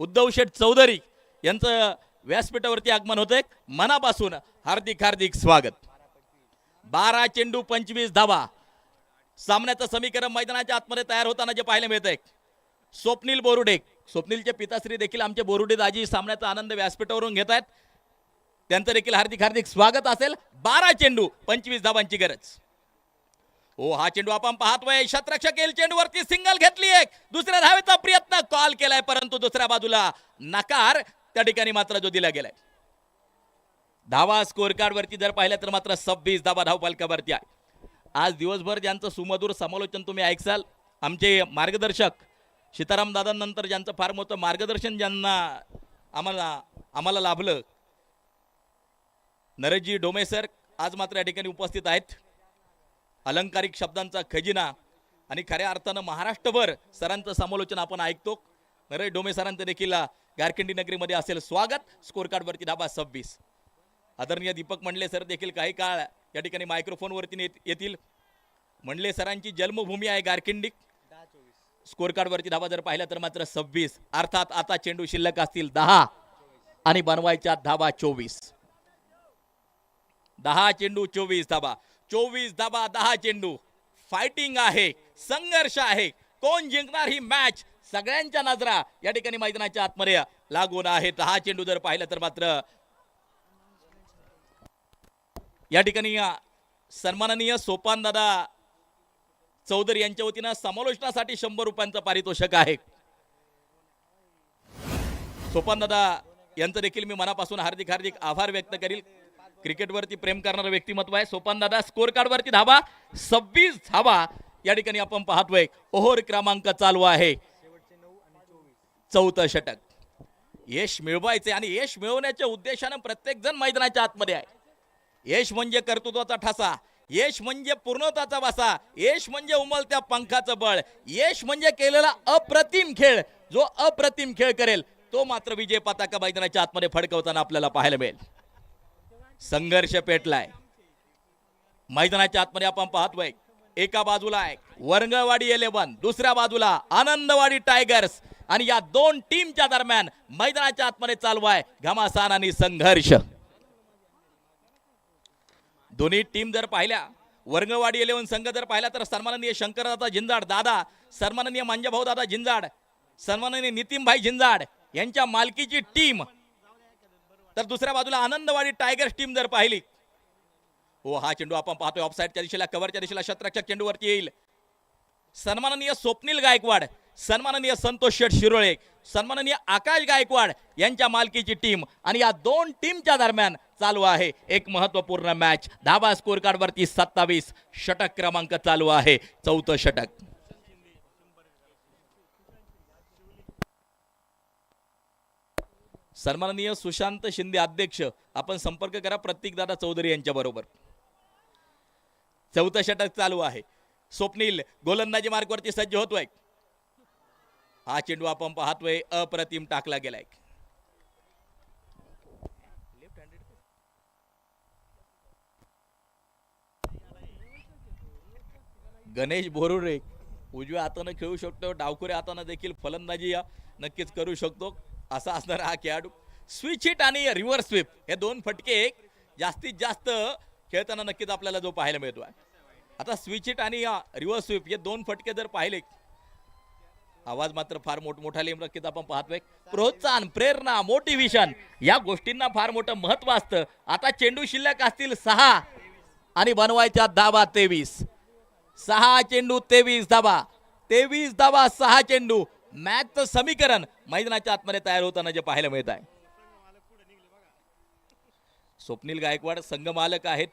उद्धव शेठ चौधरी यांचं व्यासपीठावरती आगमन होतंय मनापासून हार्दिक हार्दिक स्वागत. बारा चेंडू पंचवीस धावा. सामन्याचं समीकरण मैदानाच्या आतमध्ये तयार होताना जे पाहायला मिळतंय. स्वप्नील बोरुडे स्वप्नीलचे पिताश्री देखील आमचे बोरुडे दाजी सामन्याचा आनंद व्यासपीठावरून घेत आहेत. त्यांचं देखील हार्दिक हार्दिक स्वागत असेल. बारा चेंडू पंचवीस धावांची गरज. हो हा चेंडू आपण पाहतोय शतरक्षक येईल चेंडूवरती सिंगल घेतली एक. दुसऱ्या धावेचा प्रयत्न कॉल केलाय परंतु दुसऱ्या बाजूला नकार. त्या ठिकाणी मात्र जो दिला गेलाय. धावा स्कोर कार्ड वरती जर पाहिलं तर मात्र सव्वीस धावा धावपालकावरती आहे. आज दिवसभर ज्यांचं सुमधुर समालोचन तुम्ही ऐकसाल आमचे मार्गदर्शक सीताराम दादांनंतर ज्यांचं फार मोठं मार्गदर्शन ज्यांना आम्हाला आम्हाला लाभलं. नरेशजी डोमेसर आज मात्र या ठिकाणी उपस्थित आहेत. अलंकारिक शब्दांचा खजिना आणि खऱ्या अर्थानं महाराष्ट्रभर सरांचं समालोचन आपण ऐकतो. नरेश डोमे सरांचं देखील गारखिंडी नगरीमध्ये असेल स्वागत. स्कोर कार्डवरती धाबा सव्वीस. आदरणीय दीपक मंडले सर देखील काही काळ या ठिकाणी मायक्रोफोनवरती येतील. मंडले सरांची जन्मभूमी आहे गारखिंडी. स्कोर कार्डवरती धाबा जर पाहिला तर मात्र सव्वीस. अर्थात आता चेंडू शिल्लक असतील दहा आणि बनवायच्या धाबा चोवीस. दहा चेंडू चोवीस धाबा चोवीस दबा दहा चेंडू. फायटिंग आहे संघर्ष आहे. कोण जिंकणार ही मॅच सगळ्यांच्या नजरा या ठिकाणी मैदानाच्या आतमध्ये लागून आहेत. दहा चेंडू जर पाहिलं तर मात्र या ठिकाणी सन्माननीय सोपान दादा चौधरी यांच्या वतीनं समालोचनासाठी शंभर रुपयांचं पारितोषिक आहे. सोपान दादा यांचं देखील मी मनापासून हार्दिक हार्दिक आभार व्यक्त करील. क्रिकेटवरती प्रेम करणारं व्यक्तिमत्व आहे. सोपान दादा स्कोर कार्डवरती धावा. सव्वीस धावा. या ठिकाणी आपण पाहतोय ओहोर क्रमांक चालू आहे. चौथं षटक. यश मिळवायचे आणि यश मिळवण्याच्या उद्देशानं प्रत्येक जण मैदानाच्या आतमध्ये आहे. यश म्हणजे कर्तृत्वाचा ठसा. यश म्हणजे पूर्णताचा वासा. यश म्हणजे उमलत्या पंखाचं बळ. यश म्हणजे केलेला अप्रतिम खेळ. जो अप्रतिम खेळ करेल तो मात्र विजय पताका मैदानाच्या आतमध्ये फडकवताना आपल्याला पाहायला मिळेल. संघर्ष पेटलाय. मैदानाच्या आतमध्ये आपण पाहतोय एका बाजूला आहे वर्ंगवाडी इलेव्हन दुसऱ्या बाजूला आनंदवाडी टायगर्स आणि या दोन टीमच्या दरम्यान मैदानाच्या आतमध्ये चालू आहे घमासान आणि संघर्ष. दोन्ही टीम जर पाहिल्या वर्गवाडी इलेव्हन संघ जर पाहिला तर सन्माननीय शंकरदादा झिंजाड दादा सन्माननीय मांजाभाऊ दादा झिंजाड सन्माननीय नितीनभाई झिंजाड यांच्या मालकीची टीम तर दुसऱ्या बाजूला आनंदवाडी टायगर्स टीम जर पाहिली हो हा चेंडू आपण पाहतोय ऑफसाईडच्या दिशेला कव्हरच्या दिशेला शतरक्षक चेंडूवरती येईल. सन्माननीय स्वप्नील गायकवाड सन्माननीय संतोष शेठ शिरोळे सन्माननीय आकाश गायकवाड यांच्या मालकीची टीम आणि या दोन टीमच्या दरम्यान चालू आहे एक महत्त्वपूर्ण मॅच धाबा स्कोर कार्डवरती सत्तावीस षटक क्रमांक चालू आहे चौथं षटक. सन्माननीय सुशांत शिंदे अध्यक्ष आपण संपर्क करा प्रतीक दादा चौधरी यांच्या बरोबर. चौथं षटक चालू आहे. स्वप्नील गोलंदाजी मार्गवरती सज्ज होतोय. हा चेंडू आपण पाहतोय अप्रतिम टाकला गेलाय. गणेश बोरुरे उजव्या हातानं खेळू शकतो डावखुऱ्या हातानं देखील फलंदाजी या नक्कीच करू शकतो. असा असणारा हा खेळाडू. स्विच हिट आणि रिव्हर्स स्वीप हे दोन फटके जास्तीत जास्त खेळताना नक्कीच आपल्याला जो पाहायला मिळतो आहे आता स्विच हिट आणि रिव्हर्स स्वीप हे दोन फटके जर पाहिले आवाज मात्र फार मोठमोठा नक्कीच आपण पाहतोय. प्रोत्साहन प्रेरणा मोटिव्हेशन या गोष्टींना फार मोठं महत्त्व असतं. आता चेंडू शिल्लक असतील सहा आणि बनवायच्या दाबा तेवीस. सहा चेंडू तेवीस धाबा तेवीस धाबा सहा चेंडू. मॅचचं समीकरण मैदानाच्या आतमध्ये तयार होताना जे पाहायला मिळत आहे. स्वप्नील गायकवाड संघमालक आहेत.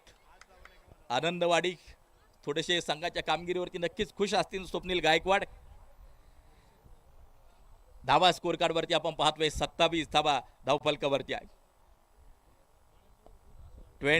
आनंदवाडी थोडेसे संघाच्या कामगिरीवरती नक्कीच खुश असतील स्वप्नील गायकवाड. धावा स्कोर कार्डवरती आपण पाहतोय सत्तावीस धावा धावफलकावरती आहे. ट्वेंटी